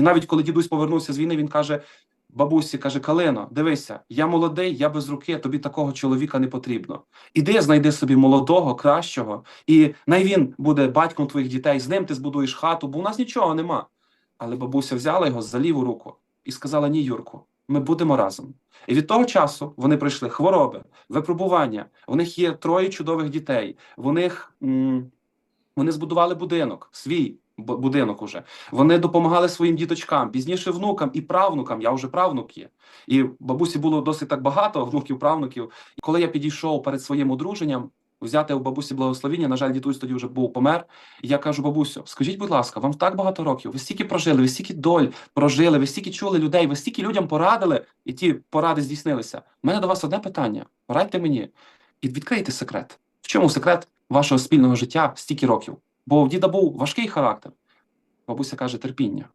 І навіть коли дідусь повернувся з війни, він каже: бабусі, каже, Калино, дивися, я молодий, я без руки, тобі такого чоловіка не потрібно. Іди, знайди собі молодого, кращого, і най він буде батьком твоїх дітей, з ним ти збудуєш хату, бо у нас нічого нема. Але бабуся взяла його за ліву руку і сказала: Ні, Юрку, ми будемо разом. І від того часу вони пройшли хвороби, випробування. У них є троє чудових дітей. В них м, вони збудували будинок, свій будинок уже. Вони допомагали своїм діточкам, пізніше внукам і правнукам. Я вже правнук є. І бабусі було досить так багато внуків, правнуків. І коли я підійшов перед своїм одруженням, взяти у бабусі благословіння, на жаль, дідусь тоді вже був помер. І я кажу, бабусю, скажіть, будь ласка, вам так багато років, ви стільки прожили, ви стільки доль прожили, ви стільки чули людей, ви стільки людям порадили, і ті поради здійснилися. У мене до вас одне питання: порадьте мені і відкрийте секрет. В чому секрет вашого спільного життя стільки років? Бо в діда був важкий характер. Бабуся каже терпіння.